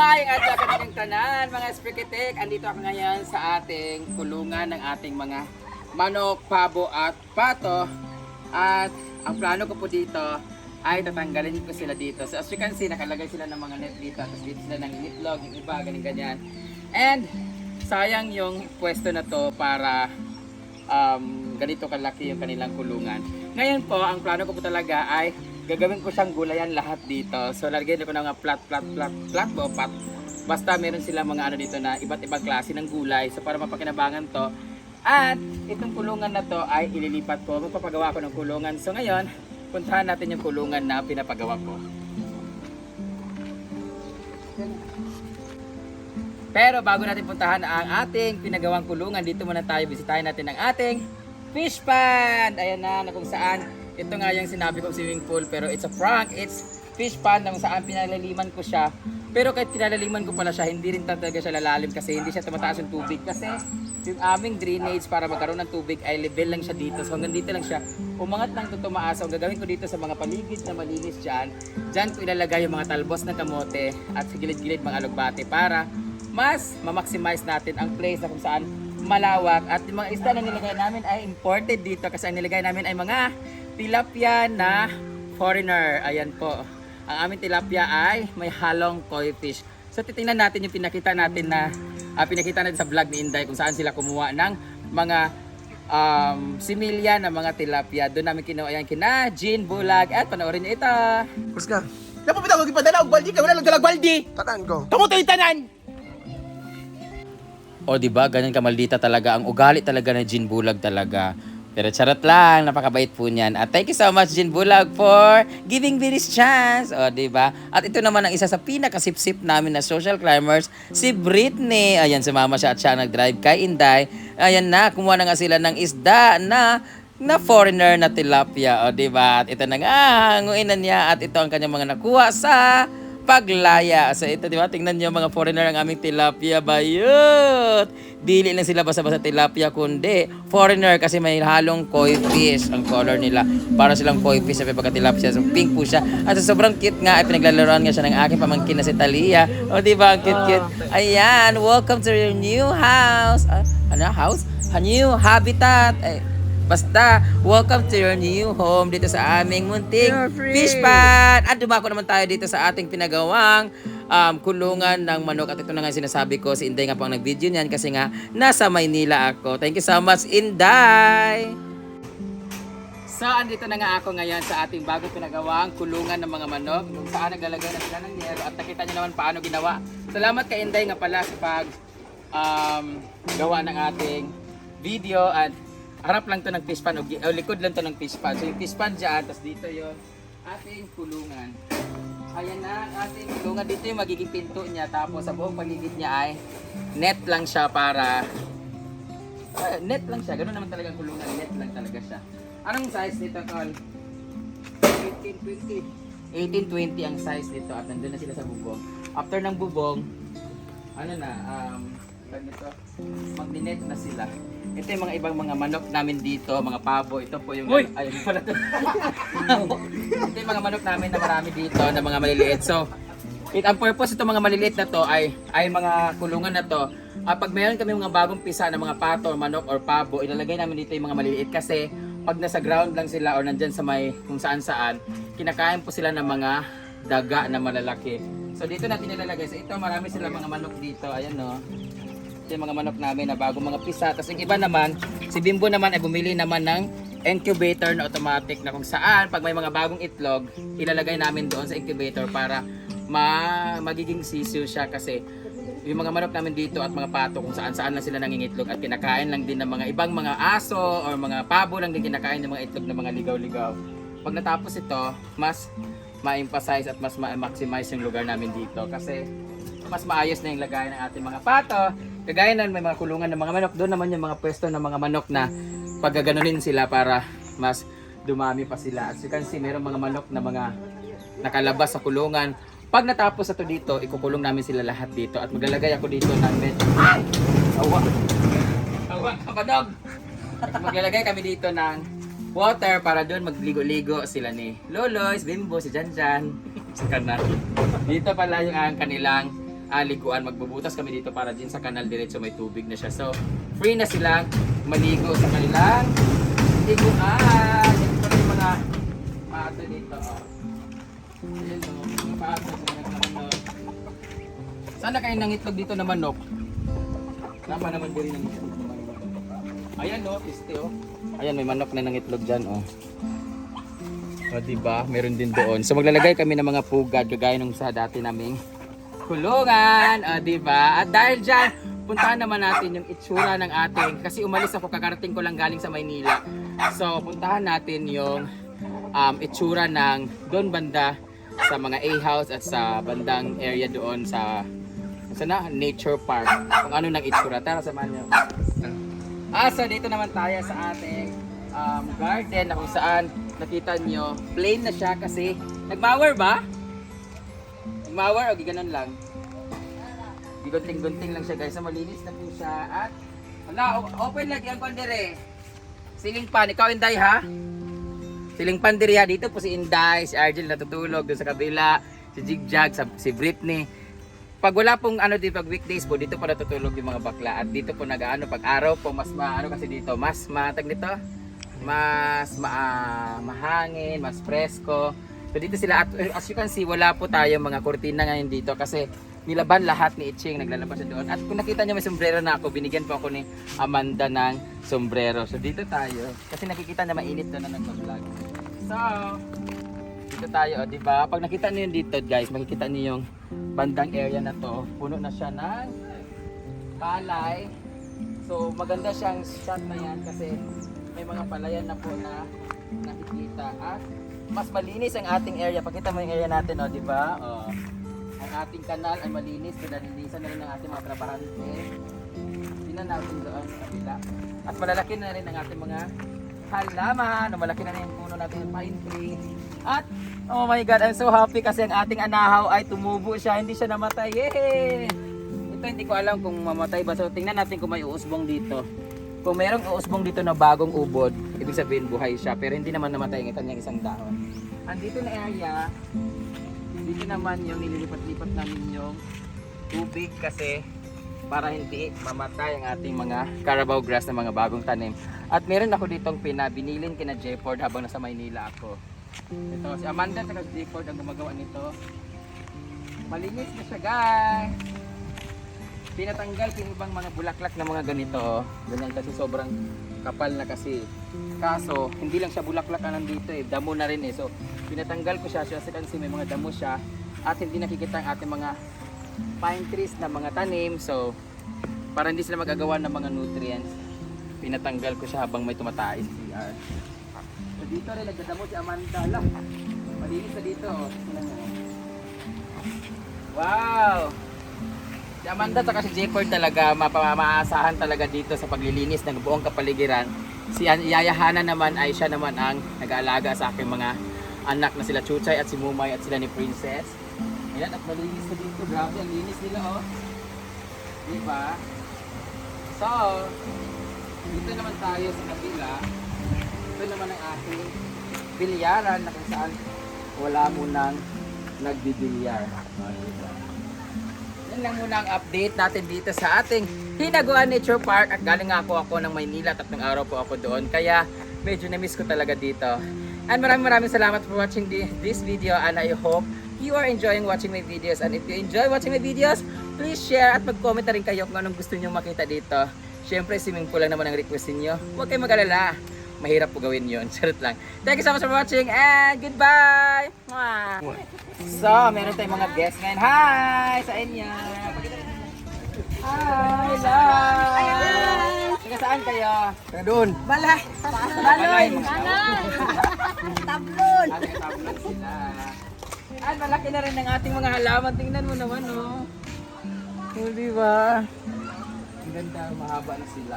May adya ka ng tanan, mga Spikitik. Andito ako ngayon sa ating kulungan ng ating mga manok, pabo at pato. At ang plano ko po dito ay tatanggalin ko sila dito. So as you can see, nakalagay sila ng mga net dito. Tapos dito sila ng itlog, yung iba, ganyan ganyan. And sayang yung pwesto na to para um, ganito kalaki yung kanilang kulungan. Ngayon po, ang plano ko po talaga ay gagawin ko siyang gulayan lahat dito. So lagyan ko ng mga plat, plat, plat, plat o pat. Basta meron sila mga ano dito na iba't ibang klase ng gulay. So para mapakinabangan to. At itong kulungan na to ay ililipat ko. Magpapagawa ko ng kulungan. So ngayon, puntahan natin yung kulungan na pinapagawa ko. Pero bago natin puntahan ang ating pinagawang kulungan, dito muna tayo bisitahin natin ang ating fish pond. Ayan na, na kung saan ito nga yung sinabi kong swimming pool pero it's a prank. It's fish pond na saan pinalaliman ko siya. Pero kahit pinalaliman ko pala siya, hindi rin talaga siya lalalim kasi hindi siya tumataas yung tubig. Kasi yung aming drainage para magkaroon ng tubig ay level lang siya dito. So hanggang dito lang siya. Umangat lang ito tumaas. So gagawin ko dito sa mga paligid na malinis dyan, dyan ko ilalagay yung mga talbos ng kamote at sa gilid-gilid mga alugbate para mas ma-maximize natin ang place na kung saan malawak at yung mga isda na nilagay namin ay imported dito kasi ang nilagay namin ay mga tilapia na foreigner. Ayan po. Ang aming tilapia ay may halong koi fish. So titingnan natin yung pinakita natin na ah, pinakita natin sa vlog ni Inday kung saan sila kumuha ng mga um, similya na mga tilapia. Doon namin kinuha yan kina Jean Bulag at panoorin niyo ito. Kus ka. Napapita ko ipadala og baldi kay wala lang dalag baldi. Tataan ko. Kamu tayo tanan. O di ba ganyan kamaldita talaga ang ugali talaga ng Jean Bulag talaga. Pero charot lang, napakabait po niyan. At thank you so much Jean Bulag for giving me this chance. O ba? At ito naman ang isa sa pinakasipsip namin na social climbers, si Britney. Ayan, sumama siya at siya nag-drive kay Inday. Ayan na, kumuha na nga sila ng isda na na foreigner na tilapia. O di ba? At ito na nga, hanguin na niya at ito ang kanyang mga nakuha sa paglaya. So ito, di ba? Tingnan niyo mga foreigner ang aming tilapia. Bayot! Dili lang sila basta-basta tilapia, kundi foreigner kasi may halong koi fish ang color nila. Para silang koi fish sa pagka tilapia. So pink po siya. At sa sobrang cute nga, ay pinaglalaroan nga siya ng aking pamangkin na si Talia. O di ba? Ang cute-cute. Ayan, welcome to your new house. Ah, ano? House? A new habitat. Ay, Basta, welcome to your new home dito sa aming munting fish pond. At dumako naman tayo dito sa ating pinagawang um, kulungan ng manok. At ito na nga sinasabi ko, si Inday nga po ang nag-video niyan kasi nga nasa Maynila ako. Thank you so much, Inday! So, andito na nga ako ngayon sa ating bago pinagawang kulungan ng mga manok kung saan naglalagay na sila ng yero at nakita niyo naman paano ginawa. Salamat kay Inday nga pala sa pag um, gawa ng ating video at harap lang to ng fish pan o, o likod lang to ng fish pan. So yung fish pan dyan, tapos dito yon ating kulungan. Ayan na, ating kulungan dito yung magiging pinto niya. Tapos sa buong paligid niya ay net lang siya para Ah, net lang siya. Ganun naman talaga kulungan. Net lang talaga siya. Anong size nito, Tol? 1820. 1820 ang size nito at nandun na sila sa bubong. After ng bubong, ano na, um, tawag nito, magdinet na sila. Ito yung mga ibang mga manok namin dito, mga pabo. Ito po yung... Uy! Ayun pala to. Ito yung mga manok namin na marami dito, na mga maliliit. So, it, ang purpose itong mga maliliit na to ay, ay mga kulungan na to. Ah, pag meron kami mga bagong pisa ng mga pato, manok, or pabo, ilalagay namin dito yung mga maliliit kasi pag nasa ground lang sila or nandyan sa may kung saan saan, kinakain po sila ng mga daga na malalaki. So dito natin nilalagay. So ito marami sila mga manok dito. Ayan no. Ito yung mga manok namin na bagong mga pisa. Tapos yung iba naman, si Bimbo naman ay bumili naman ng incubator na automatic na kung saan pag may mga bagong itlog, ilalagay namin doon sa incubator para ma magiging sisiw siya kasi yung mga manok namin dito at mga pato kung saan saan lang sila nangingitlog at kinakain lang din ng mga ibang mga aso or mga pabo lang din kinakain ng mga itlog ng mga ligaw-ligaw. Pag natapos ito, mas ma-emphasize at mas ma-maximize yung lugar namin dito kasi mas maayos na yung lagay ng ating mga pato. Kagaya na may mga kulungan ng mga manok, doon naman yung mga pwesto ng mga manok na paggaganunin sila para mas dumami pa sila. As you can see, mayroong mga manok na mga nakalabas sa kulungan. Pag natapos na to dito, ikukulong namin sila lahat dito at maglalagay ako dito ng med... Awa! Awa, kapadog! Maglalagay kami dito ng water para doon magligo-ligo sila ni Loloy, si Bimbo, si Janjan. sa kanal. Dito pala yung ang kanilang ah, liguan. Magbubutas kami dito para din sa kanal diretso may tubig na siya. So, free na silang maligo sa kanilang liguan. Yan pala yung mga pato dito. Oh. Ayan o, mga pato sa mga manok. Sana kayo nangitlog dito na manok? Tama naman din ng itlog. Ayan o, piste o. Ayan, may manok na nangitlog dyan o. O, diba? Meron din doon. So, maglalagay kami ng mga pugad, kagaya nung sa dati naming kulungan. O, diba? At dahil dyan, puntahan naman natin yung itsura ng ating, kasi umalis ako, kakarating ko lang galing sa Maynila. So, puntahan natin yung um, itsura ng doon banda sa mga A-house at sa bandang area doon sa sa na, nature park. Kung ano nang itsura. Tara, samahan niyo. Ah, so dito naman tayo sa ating um, garden na kung saan nakita nyo, plain na siya kasi nagmower ba? Nagmower o giganon lang? Gigunting-gunting lang siya guys. So malinis na po siya at wala, open lagi ang pandere. Siling pan, ikaw Inday ha? Siling pan diri ha. Dito po si Inday, si Argel natutulog doon sa kabila, si Jigjag, si Britney. Pag wala pong ano dito, pag weekdays po, dito po natutulog yung mga bakla. At dito po nag-ano, pag araw po, mas maano kasi dito, mas matag nito, mas ma ah, mahangin, mas presko. So dito sila, at as you can see, wala po tayo mga kurtina ngayon dito kasi nilaban lahat ni Iching, naglalabas siya doon. At kung nakita niyo may sombrero na ako, binigyan po ako ni Amanda ng sombrero. So dito tayo, kasi nakikita na mainit doon na nag-vlog. So, dito tayo, oh, di ba? Pag nakita niyo dito, guys, makikita niyo yung bandang area na to. Puno na siya ng palay. So, maganda siyang shot na yan kasi may mga palayan na po na nakikita at mas malinis ang ating area. Pakita mo yung area natin, oh, di ba? Oh. Ang ating kanal ay malinis, pinalinisan na rin ng ating mga trabahante. Tingnan natin doon sa kabila. At malalaki na rin ang ating mga halaman. Malaki na rin yung puno natin ng pine tree. At, oh my God, I'm so happy kasi ang ating anahaw ay tumubo siya. Hindi siya namatay. Yay! Ito hindi ko alam kung mamatay ba. So, tingnan natin kung may uusbong dito. Kung mayroong uusbong dito na bagong ubod, ibig sabihin buhay siya. Pero hindi naman namatay ang kanyang isang dahon. Andito na area, dito naman yung nililipat-lipat namin yung tubig kasi para hindi mamatay ang ating mga carabao grass na mga bagong tanim. At meron ako ditong pinabilin kina Jefford habang nasa Maynila ako. Ito, si Amanda at si Jefford ang gumagawa nito. Malinis na siya guys! Pinatanggal ko yung ibang mga bulaklak na mga ganito. Ganyan kasi sobrang kapal na kasi. Kaso, hindi lang siya bulaklak na nandito eh. Damo na rin eh. So, pinatanggal ko siya. Siya kasi may mga damo siya. At hindi nakikita ang ating mga pine trees na mga tanim. So, para hindi sila magagawa ng mga nutrients, pinatanggal ko siya habang may tumatais CR. So, dito rin nagdadamo si Amanda. Ala, malinis na dito. oh. Wow! Si Amanda at si Jefford talaga mapa- maaasahan talaga dito sa paglilinis ng buong kapaligiran. Si An- Yaya Hana naman ay siya naman ang nag-aalaga sa aking mga anak na sila Chuchay at si Mumay at sila ni Princess. Ayan at malinis na dito. Grabe ang linis nila oh. Diba? So, dito naman tayo sa kabila. Ito naman ang ating bilyaran na kung saan wala munang nagbibilyar. Oh? Yan lang muna ang update natin dito sa ating Hinaguan Nature Park. At galing nga ako ako ng Maynila tatlong araw po ako doon. Kaya medyo na-miss ko talaga dito. And maraming maraming salamat for watching this video and I hope you are enjoying watching my videos. And if you enjoy watching my videos please share at mag-comment na rin kayo kung anong gusto nyo makita dito. Syempre swimming pool lang naman ang request niyo huwag kayong mag-alala mahirap po gawin yon Charot lang. Thank you so much for watching and goodbye! Mwah! So, meron tayong mga guests ngayon. Hi! Sa inyo! Hi! Hello! Taga saan kayo? Taga doon. Balay. Balay. Tablon. Taga Tablon sila. Ay, malaki na rin ang ating mga halaman. Tingnan mo naman, oh. Oh, di ba? Ang ganda, mahaba na sila.